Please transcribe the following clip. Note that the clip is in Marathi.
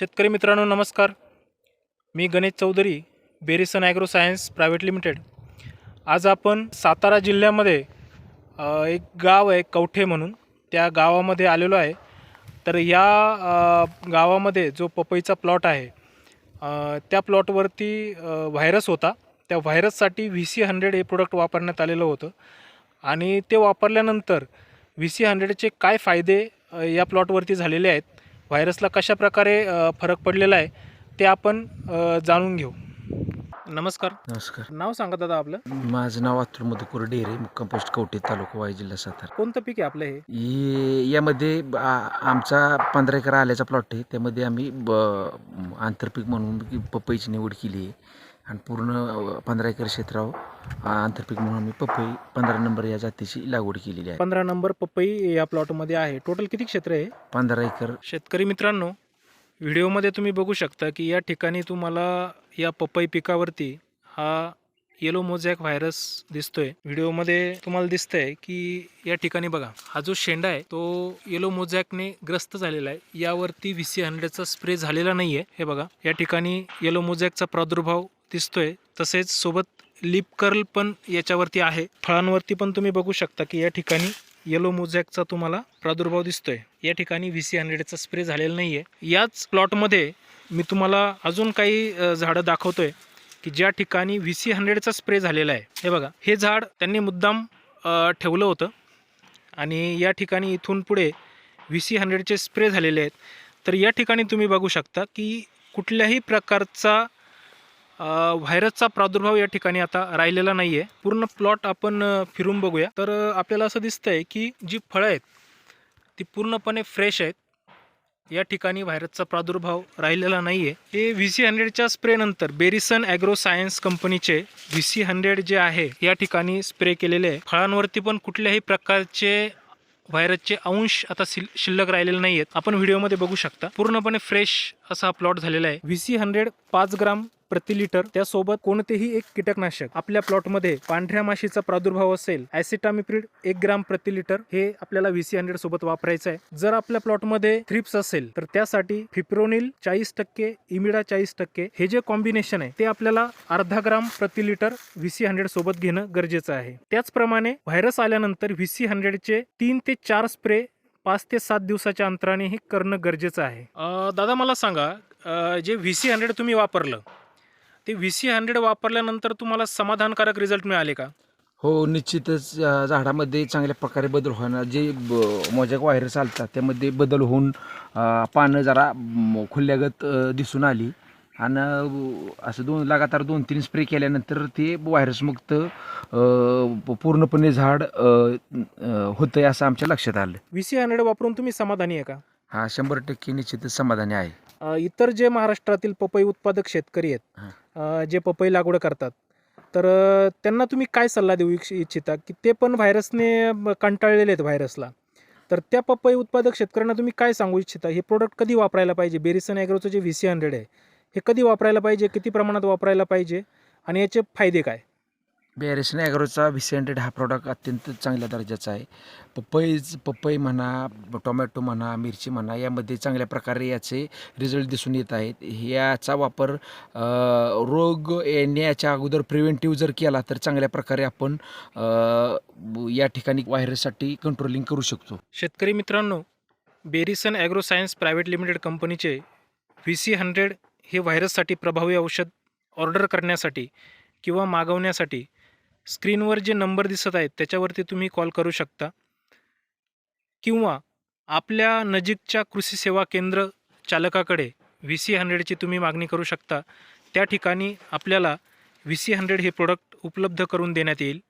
शेतकरी मित्रांनो नमस्कार. मी Ganesh Chaudhari Berrison agro science private limited. आज आपण सातारा जिल्ह्यामध्ये एक गाव आहे कवठे म्हणून. त्या गावामध्ये आलेलो आहे. तर या गावामध्ये जो पपईचा प्लॉट आहे त्या प्लॉटवरती व्हायरस होता. त्या व्हायरससाठी व्ही सी हंड्रेड हे प्रोडक्ट वापरण्यात आलेलं होतं. आणि ते वापरल्यानंतर व्ही सी हंड्रेडचे काय फायदे या प्लॉटवरती झालेले आहेत व्हायरसला कशा प्रकारे फरक पडलेला आहे ते आपण जाणून घेऊ. नमस्कार. नमस्कार. नाव सांगा दादा आपलं. माझं नाव अतुल मधुकर डेरे मुक्काम पोस्ट कवठे तालुका वाई जिल्हा सातारा. कोणतं पीक आहे आपलं हे? यामध्ये आमचा पंधरा एकर आल्याचा प्लॉट आहे. त्यामध्ये आम्ही आंतरपीक म्हणून पपईची निवड केली आहे. आणि पूर्ण पंधरा एकर क्षेत्रावर आंतरपीक म्हणून आम्ही पपई पंधरा नंबर या जातीची लागवड केलेली आहे. पंधरा नंबर पपई या प्लॉटमध्ये आहे. टोटल किती क्षेत्र आहे? पंधरा एकर. शेतकरी मित्रांनो व्हिडिओमध्ये तुम्ही बघू शकता की या ठिकाणी तुम्हाला या पपई पिकावरती हा येलो मोझॅक व्हायरस दिसतोय. व्हिडिओमध्ये तुम्हाला दिसतंय की या ठिकाणी बघा हा जो शेंडा आहे तो येलो मोझॅकने ग्रस्त झालेला आहे. यावरती व्ही सी हंड्रेडचा स्प्रे झालेला नाही आहे हे बघा या ठिकाणी येलो मोझॅकचा प्रादुर्भाव दिसतोय. तसेच सोबत लिप कर्ल पण याच्यावरती आहे. फळांवरती पण तुम्ही बघू शकता की या ठिकाणी येलो मोझॅकचा तुम्हाला प्रादुर्भाव दिसतोय. या ठिकाणी व्ही सी हंड्रेडचा स्प्रे झालेला नाही आहे याच प्लॉटमध्ये मी तुम्हाला अजून काही झाडं दाखवतोय की ज्या ठिकाणी व्ही सी हंड्रेडचा स्प्रे झालेला आहे. हे बघा हे झाड त्यांनी मुद्दाम ठेवलं होतं. आणि या ठिकाणी इथून पुढे व्ही सी हंड्रेडचे स्प्रे झालेले आहेत. तर या ठिकाणी तुम्ही बघू शकता की कुठल्याही प्रकारचा व्हायरसचा प्रादुर्भाव या ठिकाणी आता राहिलेला नाही आहे पूर्ण प्लॉट आपण फिरून बघूया. तर आपल्याला असं दिसतंय की जी फळं आहेत ती पूर्णपणे फ्रेश आहेत. या ठिकाणी व्हायरसचा प्रादुर्भाव राहिलेला नाही आहे हे व्ही सी हंड्रेडच्या स्प्रेनंतर बेरिसन ॲग्रो सायन्स कंपनीचे व्ही सी हंड्रेड जे आहे या ठिकाणी स्प्रे केलेले आहे. फळांवरती पण कुठल्याही प्रकारचे व्हायरसचे अंश आता शिल्लक राहिलेले नाही आहेत आपण व्हिडिओमध्ये बघू शकता. पूर्णपणे फ्रेश असा हा प्लॉट झालेला आहे. व्ही सी हंड्रेड पाच ग्राम प्रति लिटर त्यासोबत कोणतेही एक कीटकनाशक. आपल्या प्लॉटमध्ये पांढऱ्या माशीचा प्रादुर्भाव असेल ॲसिटामिप्रिड एक ग्राम प्रति लिटर हे आपल्याला व्ही सी हंड्रेड सोबत वापरायचं आहे जर आपल्या प्लॉटमध्ये थ्रिप्स असेल तर त्यासाठी फिप्रोनिल चाळीस टक्के इमिडा चाळीस टक्के हे जे कॉम्बिनेशन आहे ते आपल्याला अर्धा ग्राम प्रति लिटर व्ही सी हंड्रेड सोबत घेणं गरजेचं आहे. त्याचप्रमाणे व्हायरस आल्यानंतर व्ही सी हंड्रेडचे तीन ते चार स्प्रे पाच ते सात दिवसाच्या अंतराने हे करणं गरजेचं आहे. दादा मला सांगा जे व्ही सी हंड्रेड तुम्ही वापरलं ते व्ही सी हंड्रेड वापरल्यानंतर तुम्हाला समाधानकारक रिझल्ट मिळाले का? हो निश्चितच अ, झाडामध्ये चांगल्या प्रकारे बदल होणार. जे ब- मोजॅक व्हायरस आलता त्यामध्ये बदल होऊन अ, पानं जरा म, खुल्यागत अ, दिसून आली. आणि अ, असं दोन लगातार दोन तीन स्प्रे केल्यानंतर ते व्हायरसमुक्त अ, पूर्णपणे झाड अ, अ, होतंय असं आमच्या लक्षात आलं. व्ही सी हंड्रेड वापरून तुम्ही समाधानी आहे का? हा शंभर टक्के निश्चितच समाधानी आहे. अ, इतर जे महाराष्ट्रातील पपई उत्पादक शेतकरी आहेत अ, जे पपई लागवड करतात तर अ, त्यांना तुम्ही काय सल्ला देऊ इच्छ- इच्छिता? की ते पण व्हायरसने ब- कंटाळलेले आहेत व्हायरसला. तर त्या पपई उत्पादक शेतकऱ्यांना तुम्ही काय सांगू इच्छिता? हे प्रोडक्ट कधी वापरायला पाहिजे? बेरिसन ॲग्रोचं जे व्ही सी हंड्रेड आहे हे कधी वापरायला पाहिजे? किती प्रमाणात वापरायला पाहिजे? आणि याचे फायदे काय? बेरेसन ॲग्रोचा व्हिसेंटेड हा प्रॉडक्ट अत्यंत चांगल्या दर्जाचा आहे. पपईज पपई म्हणा टोमॅटो म्हणा मिरची म्हणा यामध्ये चांगल्या प्रकारे याचे रिझल्ट दिसून येत आहेत. याचा वापर रोग येण्याच्या अगोदर प्रिव्हेंटिव्ह जर केला तर चांगल्या प्रकारे आपण या ठिकाणी व्हायरससाठी कंट्रोलिंग करू शकतो. शेतकरी मित्रांनो Berrison agro science private limited कंपनीचे व्ही सी हंड्रेड हे व्हायरससाठी प्रभावी औषध ऑर्डर करण्यासाठी किंवा मागवण्यासाठी स्क्रीनवर जे नंबर दिसत आहेत त्याच्यावरती तुम्ही कॉल करू शकता. किंवा आपल्या नजीकच्या कृषी सेवा केंद्र चालकाकडे व्ही सी हंड्रेडची तुम्ही मागणी करू शकता. त्या ठिकाणी आपल्याला व्ही सी हंड्रेड हे प्रोडक्ट उपलब्ध करून देण्यात येईल.